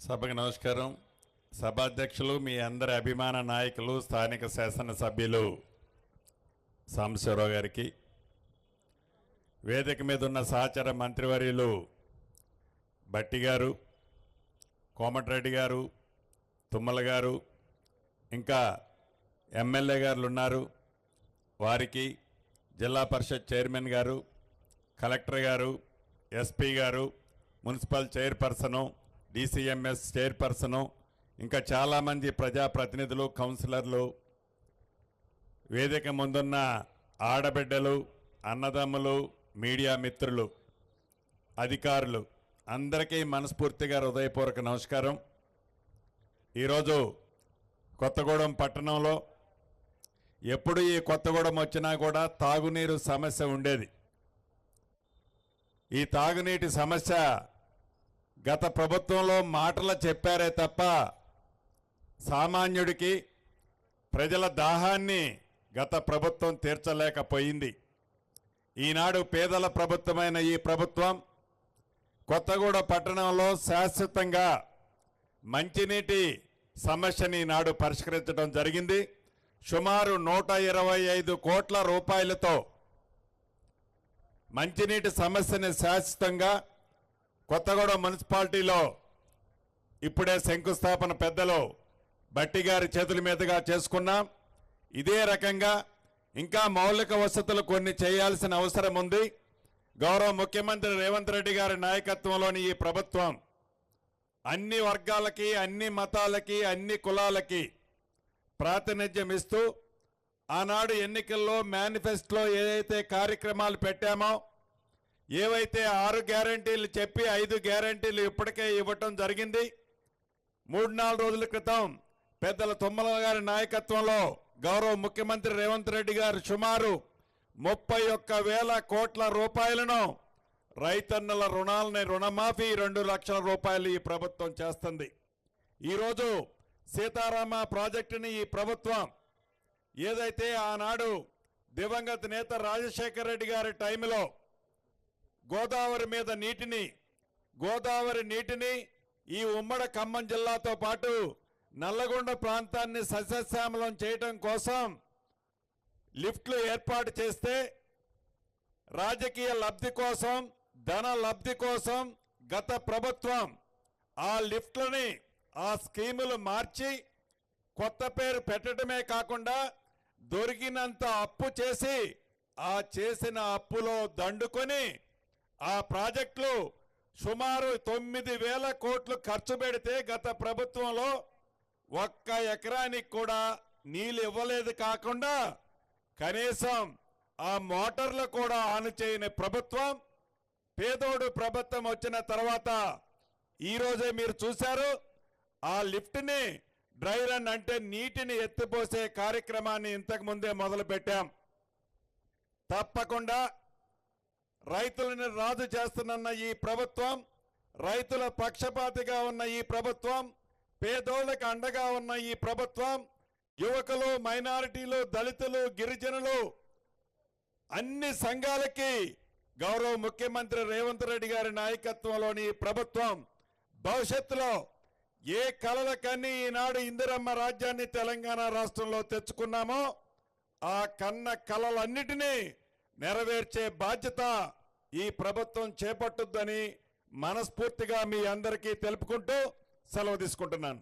సభకు నమస్కారం. సభాధ్యక్షులు మీ అందరి అభిమాన నాయకులు స్థానిక శాసనసభ్యులు సాంబశివరావు గారికి వేదిక మీద ఉన్న సహచర మంత్రివర్యులు బట్టి గారు కోమటిరెడ్డి గారు తుమ్మల గారు ఇంకా ఎమ్మెల్యే గారులు ఉన్నారు. వారికి జిల్లా పరిషత్ చైర్మన్ గారు కలెక్టర్ గారు ఎస్పీ గారు మున్సిపల్ చైర్పర్సను డిసిఎంఎస్ చైర్పర్సను ఇంకా చాలామంది ప్రజాప్రతినిధులు కౌన్సిలర్లు వేదిక ముందున్న ఆడబిడ్డలు అన్నదమ్ములు మీడియా మిత్రులు అధికారులు అందరికీ మనస్ఫూర్తిగా హృదయపూర్వక నమస్కారం. ఈరోజు కొత్తగూడెం పట్టణంలో ఎప్పుడు ఈ కొత్తగూడెం వచ్చినా కూడా తాగునీరు సమస్య ఉండేది. ఈ తాగునీటి సమస్య గత ప్రభుత్వంలో మాటలు చెప్పారే తప్ప సామాన్యుడికి ప్రజల దాహాన్ని గత ప్రభుత్వం తీర్చలేకపోయింది. ఈనాడు పేదల ప్రభుత్వమైన ఈ ప్రభుత్వం కొత్తగూడ పట్టణంలో శాశ్వతంగా మంచినీటి సమస్యని ఈనాడు పరిష్కరించడం జరిగింది. సుమారు నూట ఇరవై ఐదు కోట్ల రూపాయలతో మంచినీటి సమస్యని శాశ్వతంగా కొత్తగూడెం మున్సిపాలిటీలో ఇప్పుడే శంకుస్థాపన పెద్దలు బట్టి గారి చేతుల మీదుగా చేసుకున్నాం ఇదే రకంగా ఇంకా మౌలిక వసతులు కొన్ని చేయాల్సిన అవసరం ఉంది. గౌరవ ముఖ్యమంత్రి రేవంత్ రెడ్డి గారి నాయకత్వంలోని ఈ ప్రభుత్వం అన్ని వర్గాలకి అన్ని మతాలకి అన్ని కులాలకి ప్రాతినిధ్యం ఇస్తూ ఆనాడు ఎన్నికల్లో మేనిఫెస్టోలో ఏదైతే కార్యక్రమాలు పెట్టామో ఏవైతే ఆరు గ్యారంటీలు చెప్పి ఐదు గ్యారంటీలు ఇప్పటికే ఇవ్వటం జరిగింది మూడు నాలుగు రోజుల క్రితం పెద్దల తుమ్మల గారి నాయకత్వంలో గౌరవ ముఖ్యమంత్రి రేవంత్ రెడ్డి గారు సుమారు ముప్పై ఒక్క వేల కోట్ల రూపాయలను రైతన్నల రుణాలని రుణమాఫీ రెండు లక్షల రూపాయలు ఈ ప్రభుత్వం చేస్తుంది. ఈరోజు సీతారామ ప్రాజెక్టుని ఈ ప్రభుత్వం ఏదైతే ఆనాడు దివంగత నేత రాజశేఖర రెడ్డి గారి టైంలో గోదావరి మీద నీటిని గోదావరి నీటిని ఈ ఉమ్మడి ఖమ్మం జిల్లాతో పాటు నల్లగొండ ప్రాంతాన్ని సస్యశ్యామలం చేయటం కోసం లిఫ్ట్లు ఏర్పాటు చేస్తే రాజకీయ లబ్ధి కోసం ధన లబ్ధి కోసం గత ప్రభుత్వం ఆ లిఫ్ట్లని ఆ స్కీములు మార్చి కొత్త పేరు పెట్టడమే కాకుండా దొరికినంత అప్పు చేసి ఆ చేసిన అప్పులో దండుకొని ఆ ప్రాజెక్టులు సుమారు తొమ్మిది వేల కోట్లు ఖర్చు పెడితే గత ప్రభుత్వంలో ఒక్క ఎకరానికి కూడా నీళ్ళు ఇవ్వలేదు కాకుండా కనీసం ఆ మోటార్లు కూడా ఆన్ చేయని ప్రభుత్వం పేదోడు ప్రభుత్వం వచ్చిన తర్వాత ఈరోజే మీరు చూశారు ఆ లిఫ్ట్ని డ్రై రన్ అంటే నీటిని ఎత్తిపోసే కార్యక్రమాన్ని ఇంతకు ముందే తప్పకుండా రైతులను రాజు చేస్తున్న ఈ ప్రభుత్వం రైతుల పక్షపాతిగా ఉన్న ఈ ప్రభుత్వం పేదోళ్ళకు అండగా ఉన్న ఈ ప్రభుత్వం యువకులు మైనారిటీలు దళితులు గిరిజనులు అన్ని సంఘాలకి గౌరవ ముఖ్యమంత్రి రేవంత్ రెడ్డి గారి నాయకత్వంలోని ప్రభుత్వం భవిష్యత్తులో ఏ కలలకన్నీ ఈనాడు ఇందిరమ్మ రాజ్యాన్ని తెలంగాణ రాష్ట్రంలో తెచ్చుకున్నామో ఆ కన్న కలలన్నిటినీ నెరవేర్చే బాధ్యత ఈ ప్రభుత్వం చేపట్టుద్దని మనస్ఫూర్తిగా మీ అందరికీ తెలుపుకుంటూ సెలవు తీసుకుంటున్నాను.